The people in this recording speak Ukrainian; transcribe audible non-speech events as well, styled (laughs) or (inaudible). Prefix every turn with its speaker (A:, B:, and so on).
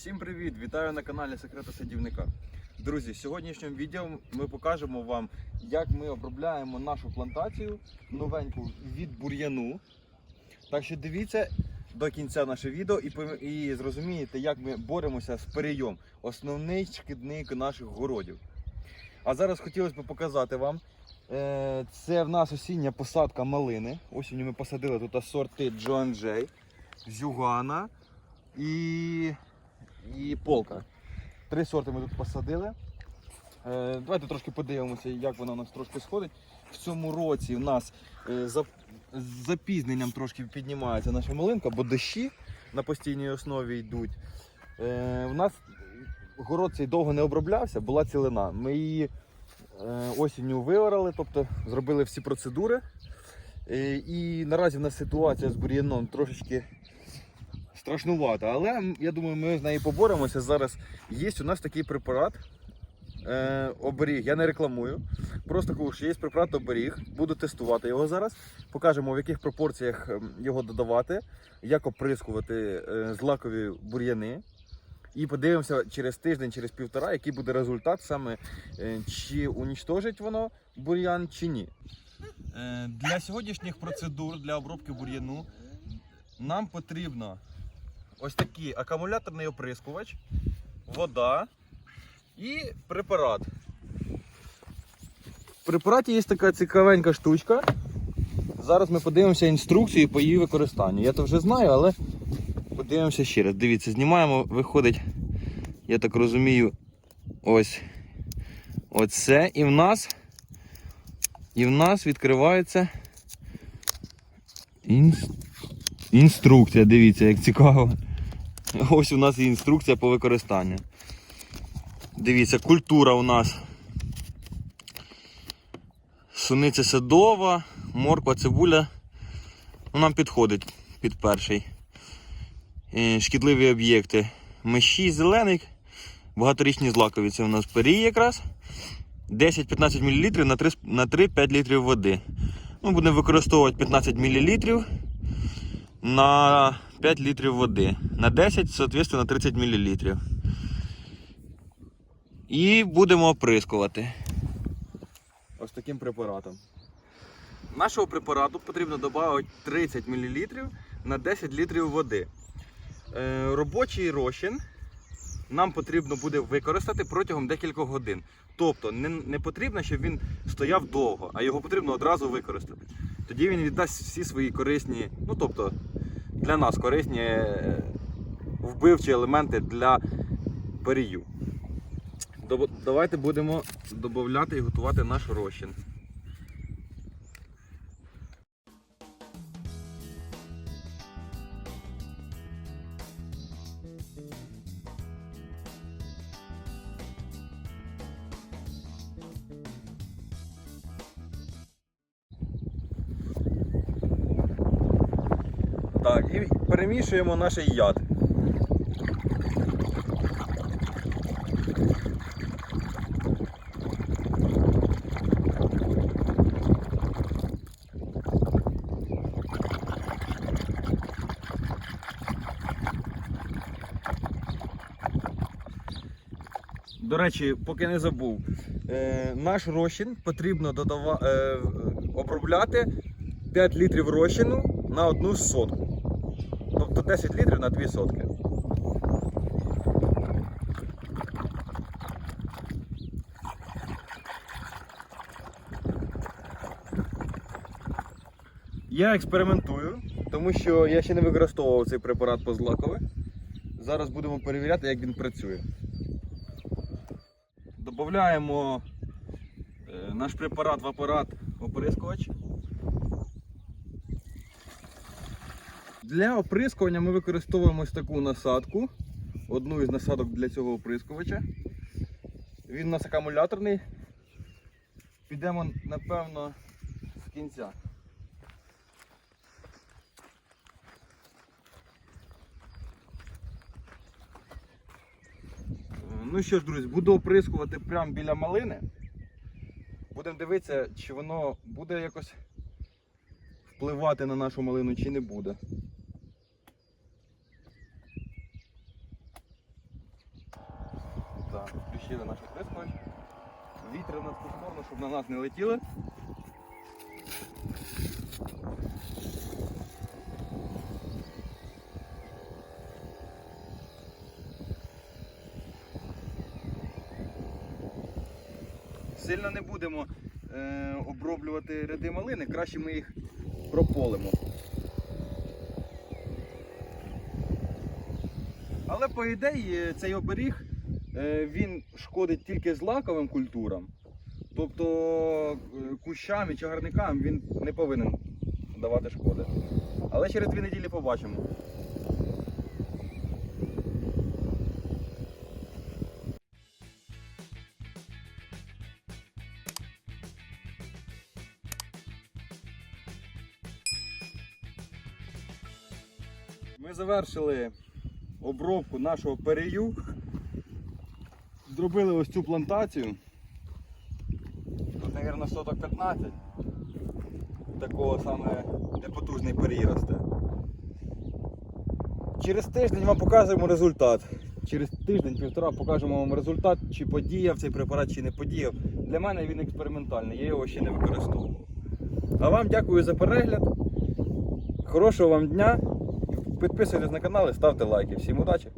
A: Всім привіт! Вітаю на каналі Секрети Садівника. Друзі, в сьогоднішньому відео ми покажемо вам, як ми обробляємо нашу плантацію новеньку від бур'яну. Так що дивіться до кінця наше відео і, і зрозумієте, як ми боремося з перейом, основний шкідник наших городів. А зараз хотілося б показати вам. е, Це в нас осіння посадка малини. Осінню ми посадили тут сорти Джон Джей, Зюгана і, і полка. Три сорти ми тут посадили. Е, давайте трошки подивимося, як вона у нас трошки сходить. В цьому році в нас е, за, запізненням трошки піднімається наша малинка, бо дощі на постійній основі йдуть. Е, в нас город цей довго не оброблявся, була цілина. Ми її е, осінню виорали, тобто зробили всі процедури. Е, і наразі в нас ситуація з бур'яном трошечки страшнувата, але я думаю, ми з нею поборемося. Зараз є у нас такий препарат. Е, оберіг, я не рекламую. Просто кажу, що є препарат оберіг. Буду тестувати його зараз. Покажемо, в яких пропорціях ем, його додавати, як оприскувати е, злакові бур'яни. І подивимося через тиждень, через півтора, який буде результат саме, е, чи унічтожить воно бур'ян, чи ні. Для сьогоднішніх процедур для обробки бур'яну нам потрібно ось такий акумуляторний оприскувач, вода і препарат. В препараті є така цікавенька штучка. Зараз ми подивимося інструкцію по її використанню. Я то вже знаю, але подивимося ще раз. Дивіться, знімаємо, виходить, я так розумію, ось оце. І в нас, і в нас відкривається інструкція. Дивіться, як цікаво. (laughs) Ось у нас і інструкція по використанню. Дивіться, культура у нас. Суниця садова, морква, цибуля. Ну, нам підходить під перший. Шкідливі об'єкти. Мещі, зелений, багаторічні злакові. Це у нас перій якраз. 10-15 мл 3 на 3-5 літрів води. Ми будемо використовувати 15 мл на 5 літрів води. На 10, соответственно, 30 мл. І будемо оприскувати. Ось таким препаратом. Нашого препарату потрібно додати 30 мл на 10 літрів води. Е, робочий розчин нам потрібно буде використати протягом декількох годин. Тобто не, не потрібно, щоб він стояв довго, а його потрібно одразу використати. Тоді він віддасть всі свої корисні, ну тобто для нас корисні е, вбивчі елементи для перію. Давайте будемо додати і готувати наш розчин. Так, і перемішуємо наш яд. До речі, поки не забув, е, наш розчин потрібно додава, е, обробляти 5 літрів розчину на одну сотку. Тобто 10 літрів на 2 сотки. Я експериментую, тому що я ще не використовував цей препарат по злакове. Зараз будемо перевіряти, як він працює. Додаємо е, наш препарат в апарат оприскувач. Для оприскування ми використовуємо ось таку насадку. Одну із насадок для цього оприскувача. Він у нас акумуляторний. Підемо, напевно, з кінця. Ну що ж, друзі, буду оприскувати прямо біля малини. Будемо дивитися, чи воно буде якось впливати на нашу малину, чи не буде. Да, включили наш оприскувач. Вітер на ту сторону, щоб на нас не летіли. Сильно не будемо е, оброблювати ряди малини, краще ми їх прополимо. Але по ідеї цей оберіг він шкодить тільки злаковим культурам. Тобто е, кущам і чагарникам він не повинен давати шкоди. Але через дві неділі побачимо. Ми завершили обробку нашого перею. Зробили ось цю плантацію. Тут, мабуть, соток 15. Такого саме непотужний перій росте. Через тиждень вам покажемо результат. Через тиждень-півтора покажемо вам результат, чи подіяв цей препарат, чи не подіяв. Для мене він експериментальний, я його ще не використовував. А вам дякую за перегляд. Хорошого вам дня. Підписуйтесь на канал і ставте лайки. Всім удачі!